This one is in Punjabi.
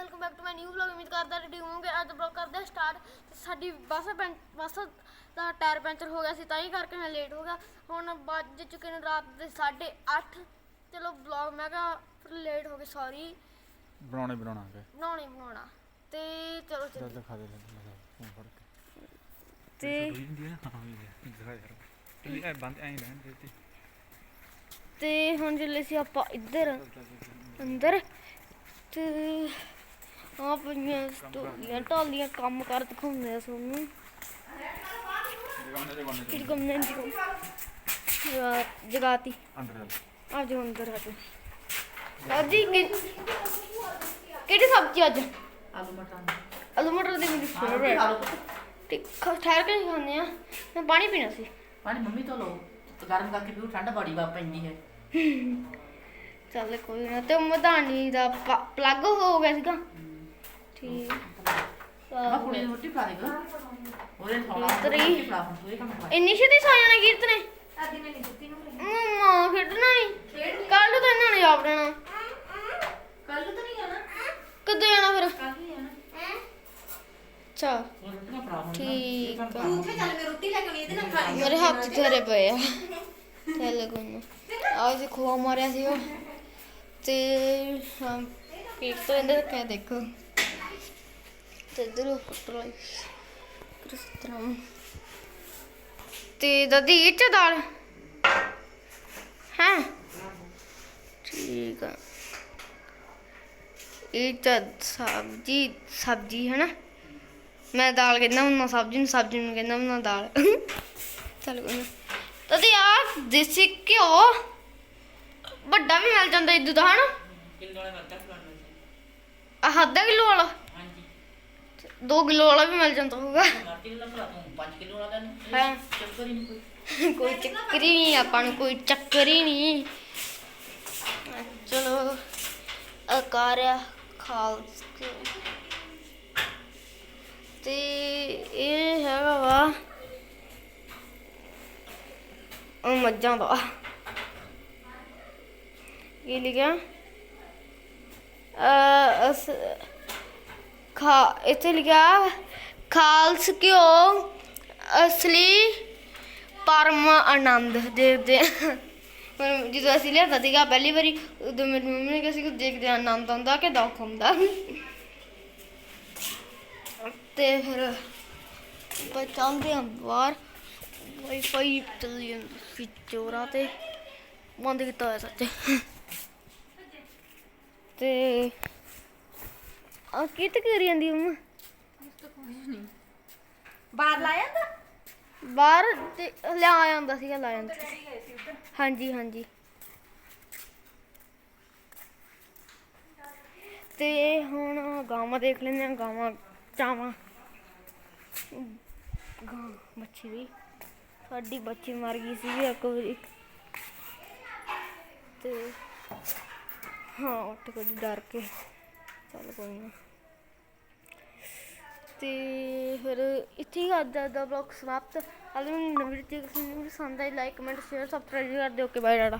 Welcome back to my new vlog ਉਮੀਦ ਕਰਦਾ ਰੈਡੀ ਹੋਵੋਗੇ ਅੱਜ ਵਲੌਗ ਕਰਦੇ ਹਾਂ ਸਟਾਰਟ ਸਾਡੀ ਬੱਸ ਬੱਸ ਦਾ ਟਾਇਰ ਪੈਂਚਰ ਹੋ ਗਿਆ ਸੀ ਤਾਂ ਹੀ ਕਰਕੇ ਮੈਂ ਲੇਟ ਹੋ ਗਿਆ ਹੁਣ ਵੱਜ ਚੁੱਕੇ ਨੇ ਰਾਤ ਦੇ 8:30 ਚਲੋ ਵਲੌਗ ਮੈਂ ਕਿਹਾ ਫਿਰ ਲੇਟ ਹੋ ਗਏ ਸੌਰੀ ਬਣਾਉਣੇ ਬਣਾਉਣਾਗੇ ਬਣਾਉਣੀ ਬਣਾਉਣਾ ਤੇ ਚਲੋ ਚੱਲ ਦਿਖਾ ਦੇ ਲੈ ਫੋਨ ਫੜ ਕੇ ਤੇ ਦਿਖਾ ਯਾਰ ਐ ਬੰਦ ਐਂ ਲੈਣ ਦੇ ਤੇ ਤੇ ਹੁਣ ਚੱਲੇ ਸੀ ਆਪਾਂ ਇੱਧਰ ਅੰਦਰ ਤੇ ਆ ਪਈਆਂ ਸਟੋਰੀਆਂ ਟਾਲੀਆਂ ਕੰਮ ਕਰ ਦਿਖਾਉਂਦੇ ਆ ਜਗਾਉਣੇ ਕਿਹੜੀ ਕੰਮ ਨੇ ਜੀ ਜਗਾਤੀ। ਅੰਦਰ ਆ ਜਾਓ ਅੰਦਰ ਆ ਜਾਓ ਕਿ- ਕਿਹੜੀ ਸਬਜ਼ੀ ਅੱਜ? ਆਲੂ ਮਟਰ ਆਲੂ ਮਟਰ ਦੀ ਮੇਰੀ ਫੇਵਰੇਟ ਖ- ਠਹਿਰ ਕੇ ਖਾਂਦੇ ਆ। ਮੈਂ ਪਾਣੀ ਪੀਣਾ ਸੀ। ਪਾਣੀ ਮੰਮੀ ਤੋਂ ਲਓ। ਤੇ ਗਰਮ ਕਰਕੇ ਪੀਓ ਠੰਡ ਬੜੀ ਵਾ ਪੈਂਦੀ ਹੈ। ਚੱਲ ਕੋਈ ਨਾ ਤੇ ਮਧਾਣੀ ਦਾ ਪਲੱਗ ਹੋ ਗਿਆ ਸੀਗਾ। ਠੀਕ। ਆ ਕੁੜੀ ਨੂੰ ਰੋਟੀ ਖਾ ਦੇਗਾ ਉਹਦੇ ਥੋੜਾ ਤਰੀ। ਰੋਟੀ ਖਾ ਹੁਣ ਇਹ ਕੰਮ ਕਰ। ਇੰਨੀ ਛੇਤੀ ਸੌ ਜਾਣਾ ਕੀਰਤਨੇ ਮੰਮਾ ਖੇਡਣਾ ਨਹੀਂ ਕੱਲ ਤਾਂ ਇਹਨਾਂ ਨੇ ਆਪ ਰਹਿਣਾ ਕੱਲ ਤਾਂ ਨਹੀਂ ਜਾਣਾ। ਕਦੋਂ ਜਾਣਾ ਫਿਰ? ਕੱਲ ਹੀ ਜਾਣਾ। ਅੱਛਾ। ਉਹ ਰੋਟੀਆਂ ਫੜਾ ਹੁਣ ਠੀਕ ਆ। ਉੱਥੇ ਚੱਲ ਮੈਂ ਰੋਟੀ ਲੈ ਕੇ ਆਉਣੀ ਇਹਦੇ ਨਾਲ ਖਾ ਮੇਰੇ ਹੱਥ 'ਚ ਧਰੇ ਪਏ ਆ। ਚੱਲ ਕੋਈ ਨਾ। ਆਹ ਸੀ ਖੋਆ ਮਾਰਿਆ ਸੀ ਉਹ ਤੇ ਹਾਂ ਪੀਕ ਤੋਂ ਇਹਦੇ ਰੱਖਿਆ ਦੇਖੋ। ਤੇ ਇਧਰ ਪੁੱਤਰ ਕ੍ਰਿਸਤਰਮ ਤੇ ਦਾਦੀ ਇਹ ਚ ਦਾਲ? ਹਾਂ? ਠੀਕ ਆ। ਇਹ ਤਾਂ ਸਬਜੀ ਸਬਜੀ ਹੈ ਨਾ ਮੈਂ ਦਾਲ ਕਹਿੰਦਾ ਹੁੰਦਾ ਸਬਜੀ ਨੂੰ ਸਬਜੀ ਨੂੰ ਕਹਿੰਦਾ ਹੁੰਦਾ ਦਾਲ। ਚੱਲ ਕੋਈ ਨਾ। ਆ ਦੇਸੀ ਘਿਓ। ਵੱਡਾ ਵੀ ਮਿਲ ਜਾਂਦਾ ਇਦੋਂ ਦਾ ਹਨਾ? ਕਿਲੋ ਵਾਲਾ ਵੱਡਾ ਫਲਾਣਾ ਆਹ ਅੱਧਾ ਕਿਲੋ ਵਾਲਾ? 2 ਕਿਲੋ ਵਾਲਾ ਵੀ ਮਿਲ ਜਾਂਦਾ ਹੋਊਗਾ। ਮਾਰਟੀ ਕਿਲੋ ਫੜਾ ਤੂੰ 5 ਕਿਲੋ ਵਾਲਾ ਦੇਣ ਹਾਂ। ਚੱਕਰ ਹੀ ਨਹੀਂ ਆਪਾਂ ਨੂੰ ਕੋਈ ਚੱਕਰ ਹੀ ਨਹੀਂ। ਚਲੋ ਅਕਾਰਿਆ ਖਾਲਸ। ਤੇ ਇਹ ਹੈਗਾ ਵਾ ਉਹ ਮੱਝਾਂ ਦਾ। ਲਿਖਿਆ? ਅ ਅਸ ਖਾ, ਇੱਥੇ ਲਿਖਿਆ ਖਾਲਸ ਘਿਓ ਅਸਲੀ ਪਰਮ ਆਨੰਦ, ਦੇਖਦੇ ਜਦੋਂ ਅਸੀਂ ਲਿਆਂਦਾ ਸੀਗਾ ਪਹਿਲੀ ਵਾਰੀ, ਉਦੋਂ ਮੇਰੀ ਮੰਮੀ ਨੇ ਕਿਹਾ ਸੀ ਕਿ ਦੇਖਦੇ ਆਨੰਦ ਆਉਂਦਾ ਕਿ ਦੁੱਖ ਹੁੰਦਾ। ਤੇ ਫਿਰ ਆਪਾਂ ਚੱਲਦੇ ਹਾਂ ਬਾਹਰ। ਵਾਈਫਾਈ ਚੱਲੀ ਜਾਂਦਾ ਸੀ ਚੋਰਾਂ ਤੇ। ਬੰਦ ਕੀਤਾ ਹੋਇਆ ਸੱਚ। ਤੇ ਆ ਕੀ ਤੇ ਕਰੀ ਜਾਂਦੀ ਮੰਮਾ? ਬਾਹਰ ਲਾਇਆ ਤਾਂ ਬਾਹਰ ਤੇ ਲਿਆ ਜਾਂਦਾ ਸੀਗਾ ਲਾ ਜਾਂਦਾ ਸੀ। ਹਾਂਜੀ ਹਾਂਜੀ। ਤੇ ਹੁਣ ਗਾਵਾਂ ਦੇਖ ਲੈਂਦੇ ਆ ਗਾਵਾਂ ਚਾਵਾਂ। ਗਾਂ ਬੱਚੀ ਵੀ। ਸਾਡੀ ਬੱਚੀ ਮਰ ਗਈ ਸੀ ਇੱਕ ਵਾਰੀ। ਤੇ ਹਾਂ ਉੱਠ ਕੇ ਡਰ ਕੇ। ਚੱਲ ਕੋਈ ਨਾ। ਤੇ ਫਿਰ ਇੱਥੇ ਹੀ ਅੱਜ ਦਾ ਬਲੌਗ ਸਮਾਪਤ। ਹਾਲੇ ਮੈਨੂੰ ਨਵੀਂ ਵੀਡੀਓ ਦੇਖਣ ਨੂੰ ਪਸੰਦ ਆਈ ਲਾਈਕ ਕਮੈਂਟ ਸ਼ੇਅਰ ਸਬਸਕ੍ਰਾਈਬ ਕਰ ਦਿਓ। Okay bye ਡਾਡਾ